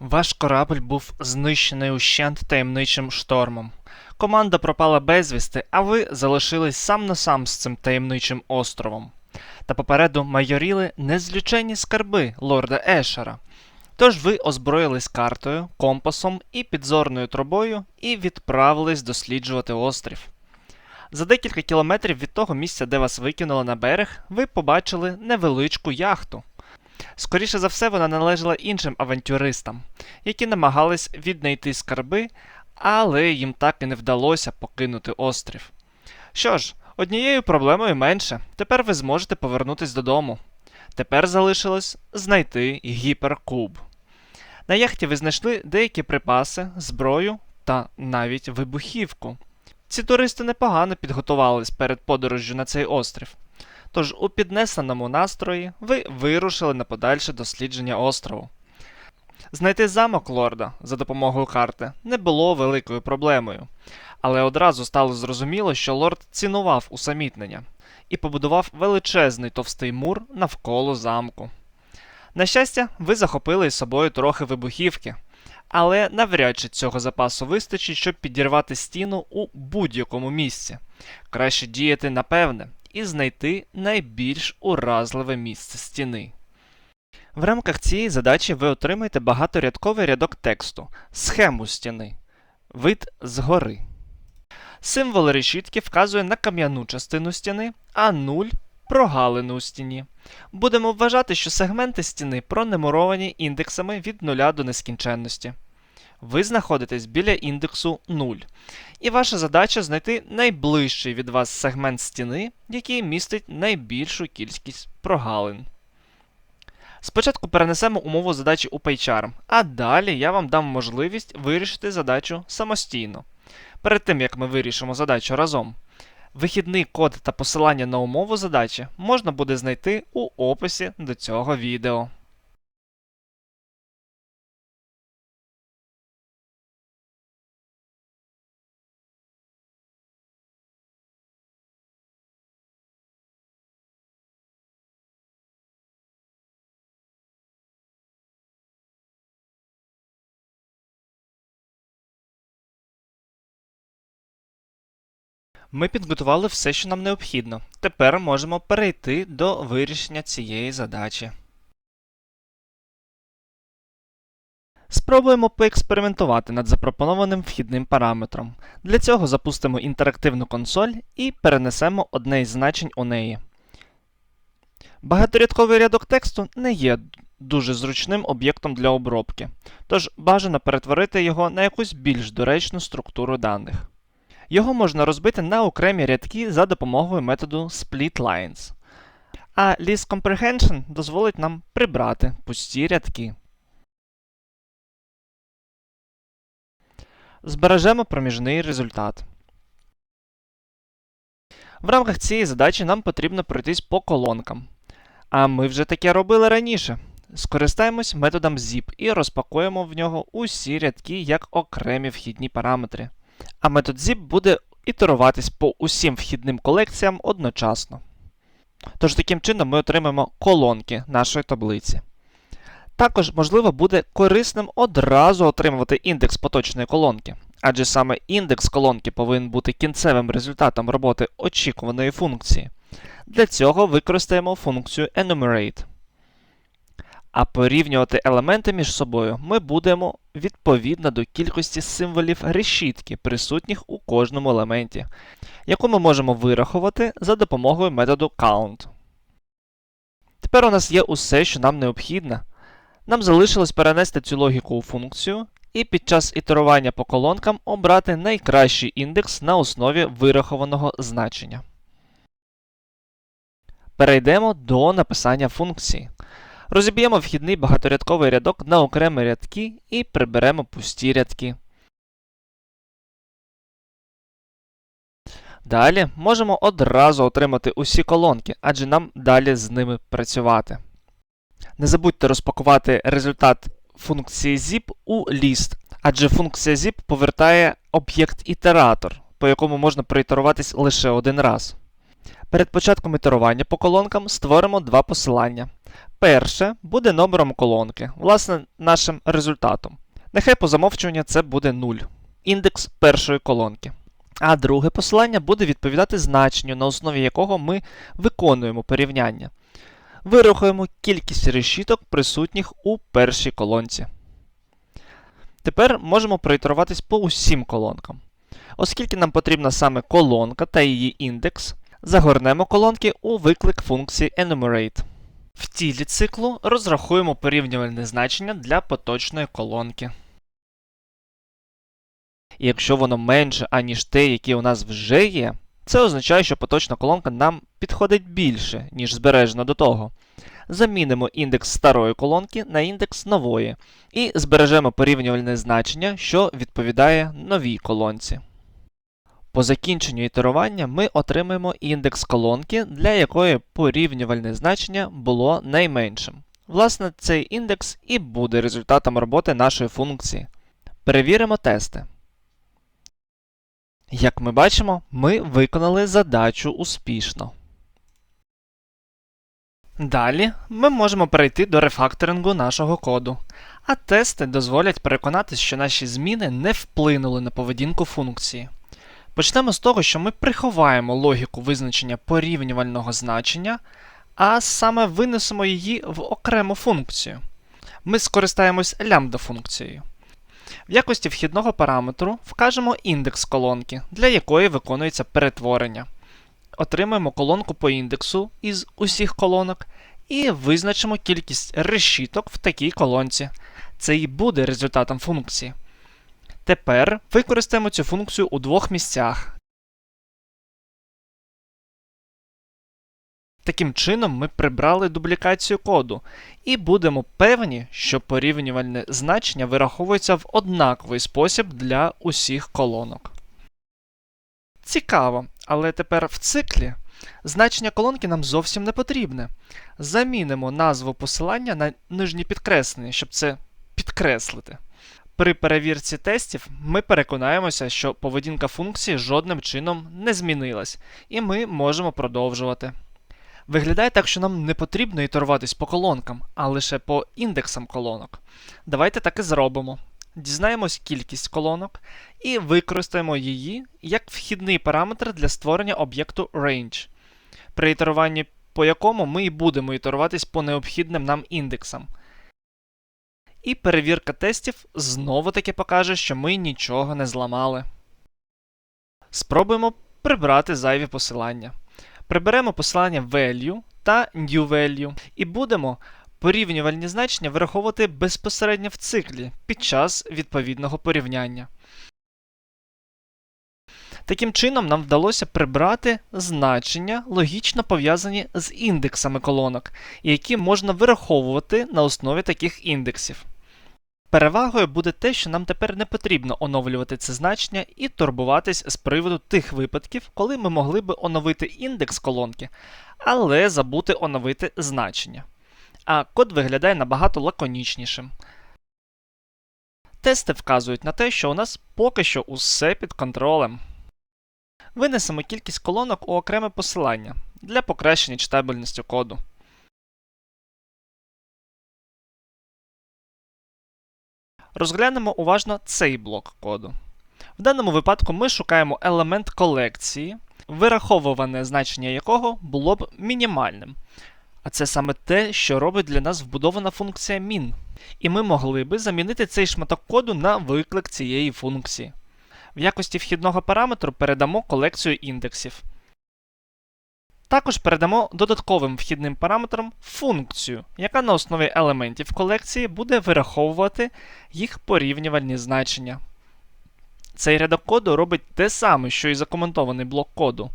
Ваш корабль був знищений ущент таємничим штормом. Команда пропала безвісти, а ви залишились сам на сам з цим таємничим островом. Та попереду майоріли незліченні скарби лорда Ешера. Тож ви озброїлись картою, компасом і підзорною трубою і відправились досліджувати острів. За декілька кілометрів від того місця, де вас викинули на берег, ви побачили невеличку яхту. Скоріше за все, вона належала іншим авантюристам, які намагались віднайти скарби, але їм так і не вдалося покинути острів. Що ж, однією проблемою менше. Тепер ви зможете повернутись додому. Тепер залишилось знайти гіперкуб. На яхті ви знайшли деякі припаси, зброю та навіть вибухівку. Ці туристи непогано підготувались перед подорожжю на цей острів. Тож у піднесеному настрої ви вирушили на подальше дослідження острову. Знайти замок лорда за допомогою карти не було великою проблемою, але одразу стало зрозуміло, що лорд цінував усамітнення і побудував величезний товстий мур навколо замку. На щастя, ви захопили із собою трохи вибухівки, але навряд чи цього запасу вистачить, щоб підірвати стіну у будь-якому місці. Краще діяти напевне і знайти найбільш уразливе місце стіни. В рамках цієї задачі ви отримаєте багаторядковий рядок тексту, схему стіни, вид згори. Символ решітки вказує на кам'яну частину стіни, а 0 прогалину у стіні. Будемо вважати, що сегменти стіни пронумеровані індексами від 0 до нескінченності. Ви знаходитесь біля індексу 0, і ваша задача знайти найближчий від вас сегмент стіни, який містить найбільшу кількість прогалин. Спочатку перенесемо умову задачі у PyCharm, а далі я вам дам можливість вирішити задачу самостійно. Перед тим як ми вирішимо задачу разом. Вихідний код та посилання на умову задачі можна буде знайти у описі до цього відео. Ми підготували все, що нам необхідно. Тепер можемо перейти до вирішення цієї задачі. Спробуємо поекспериментувати над запропонованим вхідним параметром. Для цього запустимо інтерактивну консоль і перенесемо одне із значень у неї. Багаторядковий рядок тексту не є дуже зручним об'єктом для обробки, тож бажано перетворити його на якусь більш доречну структуру даних. Його можна розбити на окремі рядки за допомогою методу splitlines. А list comprehension дозволить нам прибрати пусті рядки. Збережемо проміжний результат. В рамках цієї задачі нам потрібно пройтись по колонкам. А ми вже таке робили раніше. Скористаємось методом zip і розпакуємо в нього усі рядки як окремі вхідні параметри. А метод zip буде ітеруватись по усім вхідним колекціям одночасно. Тож таким чином ми отримаємо колонки нашої таблиці. Також, можливо, буде корисним одразу отримувати індекс поточної колонки, адже саме індекс колонки повинен бути кінцевим результатом роботи очікуваної функції. Для цього використаємо функцію enumerate. А порівнювати елементи між собою ми будемо відповідно до кількості символів решітки, присутніх у кожному елементі, яку ми можемо вирахувати за допомогою методу count. Тепер у нас є усе, що нам необхідно. Нам залишилось перенести цю логіку у функцію і під час ітерування по колонкам обрати найкращий індекс на основі вирахованого значення. Перейдемо до написання функції. Розіб'ємо вхідний багаторядковий рядок на окремі рядки і приберемо пусті рядки. Далі можемо одразу отримати усі колонки, адже нам далі з ними працювати. Не забудьте розпакувати результат функції zip у list, адже функція zip повертає об'єкт ітератор, по якому можна проітеруватись лише один раз. Перед початком ітерування по колонкам створимо два посилання. Перше буде номером колонки, власне, нашим результатом. Нехай по замовчуванню це буде 0, індекс першої колонки. А друге посилання буде відповідати значенню, на основі якого ми виконуємо порівняння. Вирахуємо кількість решіток, присутніх у першій колонці. Тепер можемо проітеруватись по усім колонкам. Оскільки нам потрібна саме колонка та її індекс, загорнемо колонки у виклик функції enumerate. В тілі циклу розрахуємо порівнювальне значення для поточної колонки. І якщо воно менше, аніж те, яке у нас вже є, це означає, що поточна колонка нам підходить більше, ніж збережена до того. Замінимо індекс старої колонки на індекс нової і збережемо порівнювальне значення, що відповідає новій колонці. По закінченню ітерування ми отримаємо індекс колонки, для якої порівнювальне значення було найменшим. Власне, цей індекс і буде результатом роботи нашої функції. Перевіримо тести. Як ми бачимо, ми виконали задачу успішно. Далі ми можемо перейти до рефакторингу нашого коду, а тести дозволять переконатися, що наші зміни не вплинули на поведінку функції. Почнемо з того, що ми приховаємо логіку визначення порівнювального значення, а саме винесемо її в окрему функцію. Ми скористаємось лямбда функцією. В якості вхідного параметру вкажемо індекс колонки, для якої виконується перетворення. Отримаємо колонку по індексу із усіх колонок і визначимо кількість решіток в такій колонці. Це і буде результатом функції. Тепер використаємо цю функцію у двох місцях. Таким чином ми прибрали дублікацію коду і будемо певні, що порівнювальне значення вираховується в однаковий спосіб для усіх колонок. Цікаво, але тепер в циклі значення колонки нам зовсім не потрібне. Замінимо назву посилання на нижнє підкреслення, щоб це підкреслити. При перевірці тестів ми переконаємося, що поведінка функції жодним чином не змінилась, і ми можемо продовжувати. Виглядає так, що нам не потрібно ітеруватись по колонкам, а лише по індексам колонок. Давайте так і зробимо. Дізнаємось кількість колонок і використаємо її як вхідний параметр для створення об'єкту range, при ітеруванні по якому ми і будемо ітеруватись по необхідним нам індексам. І перевірка тестів знову таки покаже, що ми нічого не зламали. Спробуємо прибрати зайві посилання. Приберемо посилання value та new value і будемо порівнювальні значення вираховувати безпосередньо в циклі під час відповідного порівняння. Таким чином, нам вдалося прибрати значення, логічно пов'язані з індексами колонок, які можна вираховувати на основі таких індексів. Перевагою буде те, що нам тепер не потрібно оновлювати це значення і турбуватись з приводу тих випадків, коли ми могли би оновити індекс колонки, але забути оновити значення. А код виглядає набагато лаконічнішим. Тести вказують на те, що у нас поки що усе під контролем. Винесемо кількість колонок у окреме посилання для покращення читабельності коду. Розглянемо уважно цей блок коду. В даному випадку ми шукаємо елемент колекції, вираховуване значення якого було б мінімальним. А це саме те, що робить для нас вбудована функція min. І ми могли би замінити цей шматок коду на виклик цієї функції. В якості вхідного параметру передамо колекцію індексів. Також передамо додатковим вхідним параметром функцію, яка на основі елементів колекції буде вираховувати їх порівнювальні значення. Цей рядок коду робить те саме, що і закоментований блок коду.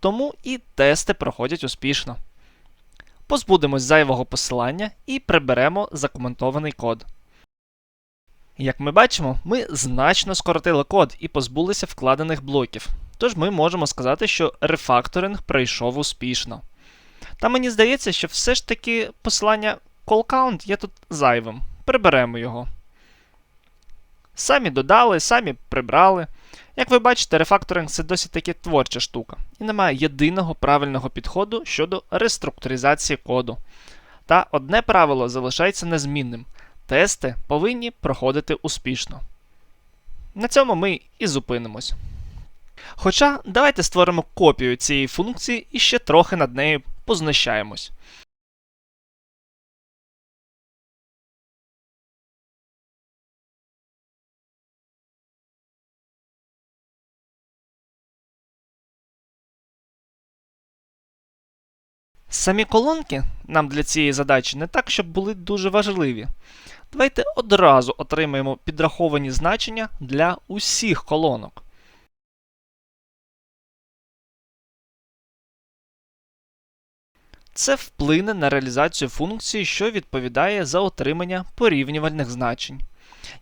Тому і тести проходять успішно. Позбудемось зайвого посилання і приберемо закоментований код. Як ми бачимо, ми значно скоротили код і позбулися вкладених блоків. Тож ми можемо сказати, що рефакторинг пройшов успішно. Та мені здається, що все ж таки посилання callCount є тут зайвим. Приберемо його. Самі додали, самі прибрали. Як ви бачите, рефакторинг це досить таки творча штука, і немає єдиного правильного підходу щодо реструктуризації коду. Та одне правило залишається незмінним: тести повинні проходити успішно. На цьому ми і зупинимось. Хоча давайте створимо копію цієї функції і ще трохи над нею познущаємось. Самі колонки нам для цієї задачі не так, щоб були дуже важливі. Давайте одразу отримаємо підраховані значення для усіх колонок. Це вплине на реалізацію функції, що відповідає за отримання порівнювальних значень.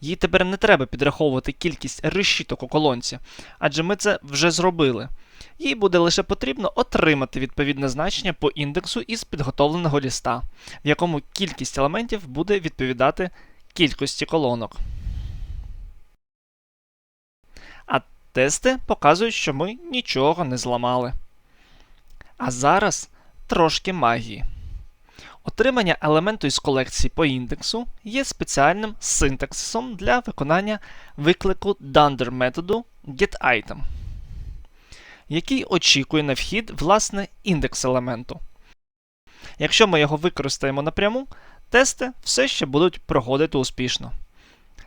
Їй тепер не треба підраховувати кількість решіток у колонці, адже ми це вже зробили. Їй буде лише потрібно отримати відповідне значення по індексу із підготовленого ліста, в якому кількість елементів буде відповідати кількості колонок. А тести показують, що ми нічого не зламали. А зараз трошки магії. Отримання елементу із колекції по індексу є спеціальним синтаксисом для виконання виклику dunder методу getItem, який очікує на вхід власне індекс елементу. Якщо ми його використаємо напряму, тести все ще будуть проходити успішно.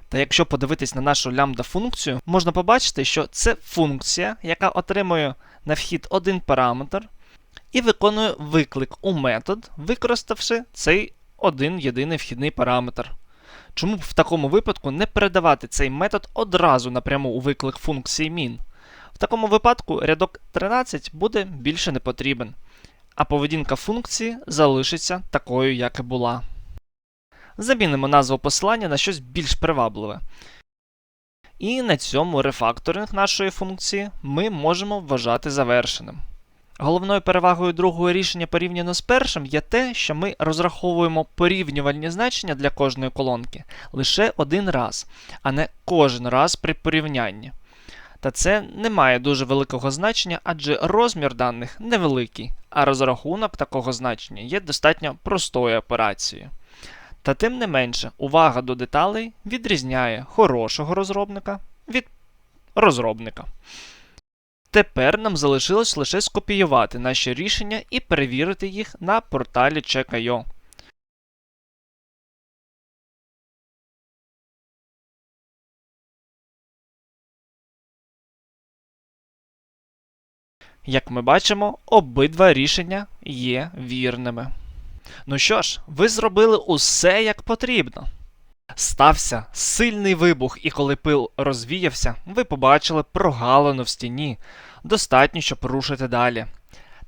Та якщо подивитись на нашу лямбда функцію, можна побачити, що це функція, яка отримує на вхід один параметр і виконує виклик у метод, використавши цей один єдиний вхідний параметр. Чому б в такому випадку не передавати цей метод одразу напряму у виклик функції min? В такому випадку рядок 13 буде більше не потрібен, а поведінка функції залишиться такою, як і була. Замінимо назву посилання на щось більш привабливе. І на цьому рефакторинг нашої функції ми можемо вважати завершеним. Головною перевагою другого рішення порівняно з першим є те, що ми розраховуємо порівнювальні значення для кожної колонки лише один раз, а не кожен раз при порівнянні. Та це не має дуже великого значення, адже розмір даних невеликий, а розрахунок такого значення є достатньо простою операцією. Та тим не менше, увага до деталей відрізняє хорошого розробника від розробника. Тепер нам залишилось лише скопіювати наші рішення і перевірити їх на порталі Check.io. Як ми бачимо, обидва рішення є вірними. Ну що ж, ви зробили усе як потрібно. Стався сильний вибух, і коли пил розвіявся, ви побачили прогалину в стіні. Достатньо, щоб рушити далі.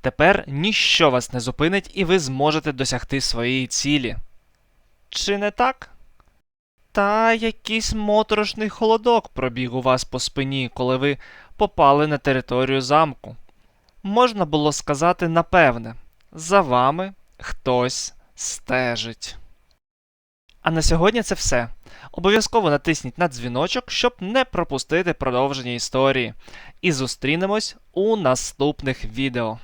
Тепер ніщо вас не зупинить, і ви зможете досягти своєї цілі. Чи не так? Та якийсь моторошний холодок пробіг у вас по спині, коли ви попали на територію замку. Можна було сказати напевне, за вами хтось стежить. А на сьогодні це все. Обов'язково натисніть на дзвіночок, щоб не пропустити продовження історії. І зустрінемось у наступних відео.